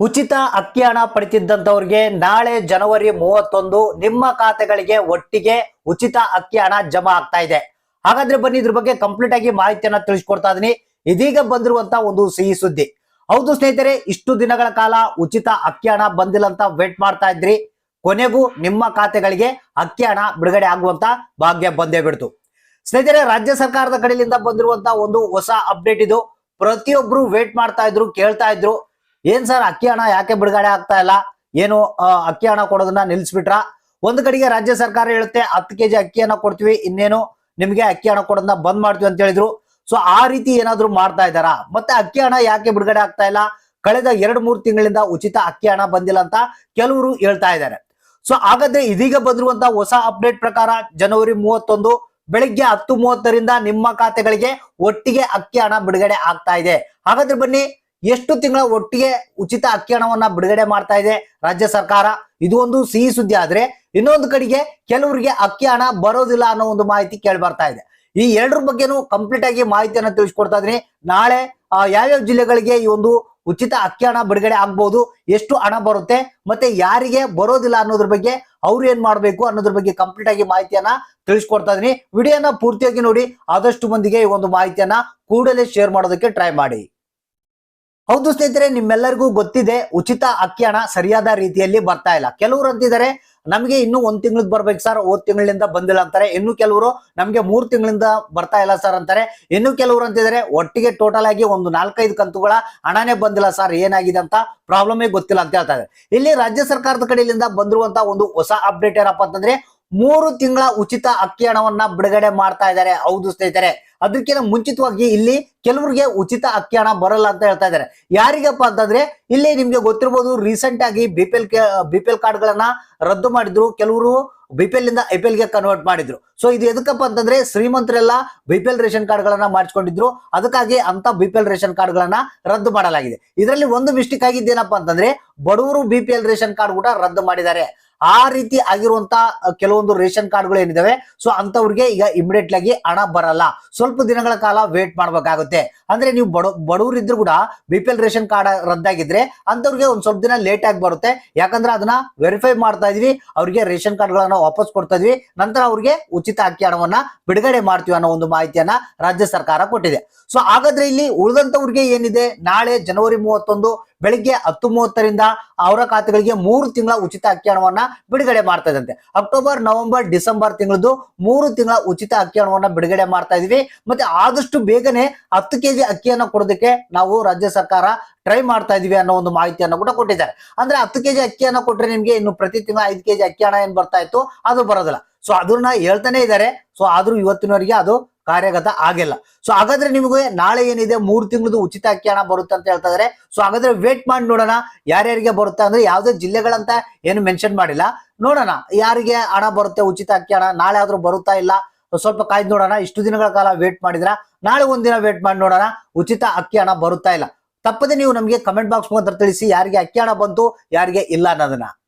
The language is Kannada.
ಉಚಿತ ಅಕ್ಕಿ ಹಣ ಪಡಿತಿದ್ದಂಥವ್ರಿಗೆ ನಾಳೆ ಜನವರಿ ಮೂವತ್ತೊಂದು ನಿಮ್ಮ ಖಾತೆಗಳಿಗೆ ಒಟ್ಟಿಗೆ ಉಚಿತ ಅಕ್ಕಿ ಹಣ ಜಮಾ ಆಗ್ತಾ ಇದೆ. ಹಾಗಾದ್ರೆ ಬನ್ನಿ ಇದ್ರ ಬಗ್ಗೆ ಕಂಪ್ಲೀಟ್ ಆಗಿ ಮಾಹಿತಿಯನ್ನ ತಿಳಿಸ್ಕೊಡ್ತಾ ಇದೀನಿ. ಇದೀಗ ಬಂದಿರುವಂತ ಒಂದು ಸಿಹಿ ಸುದ್ದಿ. ಹೌದು ಸ್ನೇಹಿತರೆ, ಇಷ್ಟು ದಿನಗಳ ಕಾಲ ಉಚಿತ ಅಕ್ಕಿ ಹಣ ಬಂದಿಲ್ಲ ಅಂತ ವೇಟ್ ಮಾಡ್ತಾ ಇದ್ರಿ. ಕೊನೆಗೂ ನಿಮ್ಮ ಖಾತೆಗಳಿಗೆ ಅಕ್ಕಿ ಹಣ ಬಿಡುಗಡೆ ಆಗುವಂತ ಭಾಗ್ಯ ಬಂದೇ ಬಿಡ್ತು. ಸ್ನೇಹಿತರೆ, ರಾಜ್ಯ ಸರ್ಕಾರದ ಕಡೆಯಿಂದ ಬಂದಿರುವಂತ ಒಂದು ಹೊಸ ಅಪ್ಡೇಟ್ ಇದು. ಪ್ರತಿಯೊಬ್ರು ವೇಟ್ ಮಾಡ್ತಾ ಇದ್ರು, ಕೇಳ್ತಾ ಇದ್ರು. ಏನ್ ಸರ್ ಅಕ್ಕಿ ಹಣ ಯಾಕೆ ಬಿಡುಗಡೆ ಆಗ್ತಾ ಇಲ್ಲ? ಏನು ಅಕ್ಕಿ ಹಣ ಕೊಡೋದನ್ನ ನಿಲ್ಸ್ಬಿಟ್ರ? ಒಂದ್ ಕಡೆಗೆ ರಾಜ್ಯ ಸರ್ಕಾರ ಹೇಳುತ್ತೆ, ಹತ್ತು ಕೆಜಿ ಅಕ್ಕಿಯನ್ನ ಕೊಡ್ತೀವಿ, ಇನ್ನೇನು ನಿಮ್ಗೆ ಅಕ್ಕಿ ಹಣ ಕೊಡೋದನ್ನ ಬಂದ್ ಮಾಡ್ತೀವಿ ಅಂತ ಹೇಳಿದ್ರು. ಸೊ ಆ ರೀತಿ ಏನಾದ್ರು ಮಾಡ್ತಾ ಇದಾರ ಮತ್ತೆ ಅಕ್ಕಿ ಹಣ ಯಾಕೆ ಬಿಡುಗಡೆ ಆಗ್ತಾ ಇಲ್ಲ? ಕಳೆದ ಎರಡ್ ಮೂರು ತಿಂಗಳಿಂದ ಉಚಿತ ಅಕ್ಕಿ ಹಣ ಬಂದಿಲ್ಲ ಅಂತ ಕೆಲವರು ಹೇಳ್ತಾ ಇದ್ದಾರೆ. ಸೊ ಹಾಗಾದ್ರೆ ಇದೀಗ ಬಂದಿರುವಂತ ಹೊಸ ಅಪ್ಡೇಟ್ ಪ್ರಕಾರ ಜನವರಿ ಮೂವತ್ತೊಂದು ಬೆಳಿಗ್ಗೆ ಹತ್ತು ಮೂವತ್ತರಿಂದ ನಿಮ್ಮ ಖಾತೆಗಳಿಗೆ ಒಟ್ಟಿಗೆ ಅಕ್ಕಿ ಹಣ ಬಿಡುಗಡೆ ಆಗ್ತಾ ಇದೆ. ಹಾಗಾದ್ರೆ ಬನ್ನಿ ಎಷ್ಟು ತಿಂಗಳ ಒಟ್ಟಿಗೆ ಉಚಿತ ಅಕ್ಕಿ ಹಣವನ್ನ ಬಿಡುಗಡೆ ಮಾಡ್ತಾ ಇದೆ ರಾಜ್ಯ ಸರ್ಕಾರ? ಇದು ಒಂದು ಸಿಹಿ ಸುದ್ದಿ ಆದ್ರೆ ಇನ್ನೊಂದು ಕಡೆಗೆ ಕೆಲವರಿಗೆ ಅಕ್ಕಿ ಹಣ ಬರೋದಿಲ್ಲ ಅನ್ನೋ ಒಂದು ಮಾಹಿತಿ ಕೇಳಿ ಬರ್ತಾ ಇದೆ. ಈ ಎರಡರ ಬಗ್ಗೆನೂ ಕಂಪ್ಲೀಟ್ ಆಗಿ ಮಾಹಿತಿಯನ್ನು ತಿಳಿಸ್ಕೊಡ್ತಾ ಇದೀನಿ ನಾಳೆ ಯಾವ ಯಾವ್ಯಾವ ಜಿಲ್ಲೆಗಳಿಗೆ ಈ ಒಂದು ಉಚಿತ ಅಕ್ಕಿ ಹಣ ಬಿಡುಗಡೆ ಆಗ್ಬಹುದು ಎಷ್ಟು ಹಣ ಬರುತ್ತೆ, ಮತ್ತೆ ಯಾರಿಗೆ ಬರೋದಿಲ್ಲ ಅನ್ನೋದ್ರ ಬಗ್ಗೆ ಅವ್ರು ಏನ್ ಮಾಡ್ಬೇಕು ಅನ್ನೋದ್ರ ಬಗ್ಗೆ ಕಂಪ್ಲೀಟ್ ಆಗಿ ಮಾಹಿತಿಯನ್ನ ತಿಳಿಸ್ಕೊಡ್ತಾ ಇದೀನಿ ವಿಡಿಯೋನ ಪೂರ್ತಿಯಾಗಿ ನೋಡಿ, ಆದಷ್ಟು ಮಂದಿಗೆ ಈ ಒಂದು ಮಾಹಿತಿಯನ್ನ ಕೂಡಲೇ ಶೇರ್ ಮಾಡೋದಕ್ಕೆ ಟ್ರೈ ಮಾಡಿ. ಹೌದು ಸ್ನೇಹಿತರೆ, ನಿಮ್ಮೆಲ್ಲರಿಗೂ ಗೊತ್ತಿದೆ, ಉಚಿತ ಅಕ್ಕಿ ಹಣ ಸರಿಯಾದ ರೀತಿಯಲ್ಲಿ ಬರ್ತಾ ಇಲ್ಲ. ಕೆಲವರು ಅಂತಿದ್ದಾರೆ, ನಮಗೆ ಇನ್ನು ಒಂದು ತಿಂಗಳದ್ ಬರ್ಬೇಕು ಸರ್, ಹೋದ ತಿಂಗಳಿಂದ ಬಂದಿಲ್ಲ ಅಂತಾರೆ. ಇನ್ನು ಕೆಲವರು ನಮಗೆ ಮೂರ್ ತಿಂಗಳಿಂದ ಬರ್ತಾ ಇಲ್ಲ ಸರ್ ಅಂತಾರೆ. ಇನ್ನು ಕೆಲವರು ಅಂತಿದ್ದಾರೆ, ಒಟ್ಟಿಗೆ ಟೋಟಲ್ ಆಗಿ ಒಂದು ನಾಲ್ಕೈದು ಕಂತುಗಳ ಹಣನೇ ಬಂದಿಲ್ಲ ಸರ್, ಏನಾಗಿದೆ ಅಂತ ಪ್ರಾಬ್ಲಮೇ ಗೊತ್ತಿಲ್ಲ ಅಂತ ಹೇಳ್ತಾ ಇದ್ದಾರೆ. ಇಲ್ಲಿ ರಾಜ್ಯ ಸರ್ಕಾರದ ಕಡೆಯಿಂದ ಬಂದಿರುವಂತಹ ಒಂದು ಹೊಸ ಅಪ್ಡೇಟ್ ಏನಪ್ಪಾ ಅಂತಂದ್ರೆ ಮೂರು ತಿಂಗಳ ಉಚಿತ ಅಕ್ಕಿ ಹಣವನ್ನ ಬಿಡುಗಡೆ ಮಾಡ್ತಾ ಇದ್ದಾರೆ. ಹೌದು ಸ್ನೇಹಿತರೆ, ಅದಕ್ಕಿಂತ ಮುಂಚಿತವಾಗಿ ಇಲ್ಲಿ ಕೆಲವರಿಗೆ ಉಚಿತ ಅಕ್ಕಿ ಹಣ ಬರಲ್ಲ ಅಂತ ಹೇಳ್ತಾ ಇದ್ದಾರೆ. ಯಾರಿಗಪ್ಪ ಅಂತಂದ್ರೆ, ಇಲ್ಲಿ ನಿಮ್ಗೆ ಗೊತ್ತಿರ್ಬೋದು ರೀಸೆಂಟ್ ಆಗಿ ಬಿಪಿಎಲ್ ಬಿಪಿಎಲ್ ಎಲ್ ಕಾರ್ಡ್ ಗಳನ್ನ ರದ್ದು ಮಾಡಿದ್ರು. ಕೆಲವರು ಬಿಪಿಎಲ್ ಇಂದ ಐಪಿಎಲ್ಗೆ ಕನ್ವರ್ಟ್ ಮಾಡಿದ್ರು. ಸೊ ಇದು ಎದಕ್ಕಪ್ಪ ಅಂತಂದ್ರೆ, ಶ್ರೀಮಂತರೆಲ್ಲ ಬಿಪಿಎಲ್ ರೇಷನ್ ಕಾರ್ಡ್ ಗಳನ್ನ ಮಾಡಿಸ್ಕೊಂಡಿದ್ರು. ಅದಕ್ಕಾಗಿ ಅಂತ ಬಿಪಿಎಲ್ ರೇಷನ್ ಕಾರ್ಡ್ ಗಳನ್ನ ರದ್ದು ಮಾಡಲಾಗಿದೆ. ಇದರಲ್ಲಿ ಒಂದು ಮಿಸ್ಟೇಕ್ ಆಗಿದ್ದೇನಪ್ಪ ಅಂತಂದ್ರೆ, ಬಡವರು ಬಿಪಿಎಲ್ ರೇಷನ್ ಕಾರ್ಡ್ ಕೂಡ ರದ್ದು ಮಾಡಿದ್ದಾರೆ. ಆ ರೀತಿ ಆಗಿರುವಂತ ಕೆಲವೊಂದು ರೇಷನ್ ಕಾರ್ಡ್ಗಳು ಏನಿದಾವೆ, ಸೊ ಅಂತವ್ರಿಗೆ ಈಗ ಇಮಿಡಿಯೇಟ್ ಆಗಿ ಹಣ ಬರಲ್ಲ. ಸ್ವಲ್ಪ ದಿನಗಳ ಕಾಲ ವೇಟ್ ಮಾಡ್ಬೇಕಾಗುತ್ತೆ. ಅಂದ್ರೆ ನೀವು ಬಡ ಬಡವರು ಇದ್ರು ಕೂಡ B P L ration card ರದ್ದಾಗಿದ್ರೆ ಅಂತವ್ರಿಗೆ ಒಂದ್ ಸ್ವಲ್ಪ ದಿನ ಲೇಟ್ ಆಗಿ ಬರುತ್ತೆ. ಯಾಕಂದ್ರೆ ಅದನ್ನ ವೆರಿಫೈ ಮಾಡ್ತಾ ಇದೀವಿ, ಅವ್ರಿಗೆ ರೇಷನ್ ಕಾರ್ಡ್ ಗಳನ್ನ ವಾಪಸ್ ಕೊಡ್ತಾ ಇದೀವಿ, ನಂತರ ಅವ್ರಿಗೆ ಉಚಿತ ಅಕ್ಕಿ ಹಣವನ್ನ ಬಿಡುಗಡೆ ಮಾಡ್ತೀವಿ ಅನ್ನೋ ಒಂದು ಮಾಹಿತಿಯನ್ನ ರಾಜ್ಯ ಸರ್ಕಾರ ಕೊಟ್ಟಿದೆ. ಸೊ ಹಾಗಾದ್ರೆ ಇಲ್ಲಿ ಉಳಿದಂತವ್ರಿಗೆ ಏನಿದೆ? ನಾಳೆ ಜನವರಿ ಮೂವತ್ತೊಂದು ಬೆಳಿಗ್ಗೆ ಹತ್ತು ಮೂವತ್ತರಿಂದ ಅವರ ಖಾತೆಗಳಿಗೆ ಮೂರು ತಿಂಗಳ ಉಚಿತ ಅಕ್ಕಿ ಹಣವನ್ನ ಬಿಡುಗಡೆ ಮಾಡ್ತಾ ಇದ್ದಂತೆ ಅಕ್ಟೋಬರ್, ನವೆಂಬರ್, ಡಿಸೆಂಬರ್ ತಿಂಗಳದ್ದು ಮೂರು ತಿಂಗಳ ಉಚಿತ ಅಕ್ಕಿ ಹಣವನ್ನ ಬಿಡುಗಡೆ ಮಾಡ್ತಾ ಇದೀವಿ. ಮತ್ತೆ ಆದಷ್ಟು ಬೇಗನೆ ಹತ್ತು ಕೆಜಿ ಅಕ್ಕಿಯನ್ನ ಕೊಡೋದಕ್ಕೆ ನಾವು ರಾಜ್ಯ ಸರ್ಕಾರ ಟ್ರೈ ಮಾಡ್ತಾ ಇದೀವಿ ಅನ್ನೋ ಒಂದು ಮಾಹಿತಿಯನ್ನು ಕೂಡ ಕೊಟ್ಟಿದ್ದಾರೆ. ಅಂದ್ರೆ ಹತ್ತು ಕೆಜಿ ಅಕ್ಕಿಯನ್ನ ಕೊಟ್ಟರೆ ನಿಮ್ಗೆ ಇನ್ನು ಪ್ರತಿ ತಿಂಗಳ ಐದು ಕೆಜಿ ಅಕ್ಕಿ ಹಣ ಏನ್ ಬರ್ತಾ ಇತ್ತು? ಅದು ಬರೋದಿಲ್ಲ. ಸೊ ಅದನ್ನ ಹೇಳ್ತಾನೆ ಇದ್ದಾರೆ. ಸೊ ಆದ್ರೂ ಇವತ್ತಿನವರೆಗೆ ಅದು ಕಾರ್ಯಗತ ಆಗಿಲ್ಲ. ಸೊ ಹಾಗಾದ್ರೆ ನಿಮಗೆ ನಾಳೆ ಏನಿದೆ? ಮೂರು ತಿಂಗಳದು ಉಚಿತ ಅಕ್ಕಿ ಹಣ ಬರುತ್ತೆ ಅಂತ ಹೇಳ್ತಾ ಇದಾರೆ. ಸೊ ಹಾಗಾದ್ರೆ ವೇಟ್ ಮಾಡಿ ನೋಡೋಣ. ಯಾರ್ಯಾರಿಗೆ ಬರುತ್ತೆ ಅಂದ್ರೆ ಯಾವುದೇ ಜಿಲ್ಲೆಗಳಂತ ಏನು ಮೆನ್ಷನ್ ಮಾಡಿಲ್ಲ. ನೋಡೋಣ. ಯಾರಿಗೆ ಹಣ ಬರುತ್ತೆ ಉಚಿತ ಅಕ್ಕಿ ಹಣ ನಾಳೆ ಆದ್ರೂ ಬರುತ್ತಾ ಇಲ್ಲ? ಸ್ವಲ್ಪ ಕಾಯ್ದು ನೋಡೋಣ. ಇಷ್ಟು ದಿನಗಳ ಕಾಲ ವೇಟ್ ಮಾಡಿದ್ರ? ನಾಳೆ ಒಂದಿನ ವೇಟ್ ಮಾಡಿ ನೋಡೋಣ. ಉಚಿತ ಅಕ್ಕಿ ಹಣ ಬರುತ್ತಾ ಇಲ್ಲ? ತಪ್ಪದೆ ನೀವು ನಮಗೆ ಕಮೆಂಟ್ ಬಾಕ್ಸ್ ಮುಖಾಂತರ ತಿಳಿಸಿ ಯಾರಿಗೆ ಅಕ್ಕಿ ಹಣ ಬಂತು, ಯಾರಿಗೆ ಇಲ್ಲ ಅನ್ನೋದನ್ನ.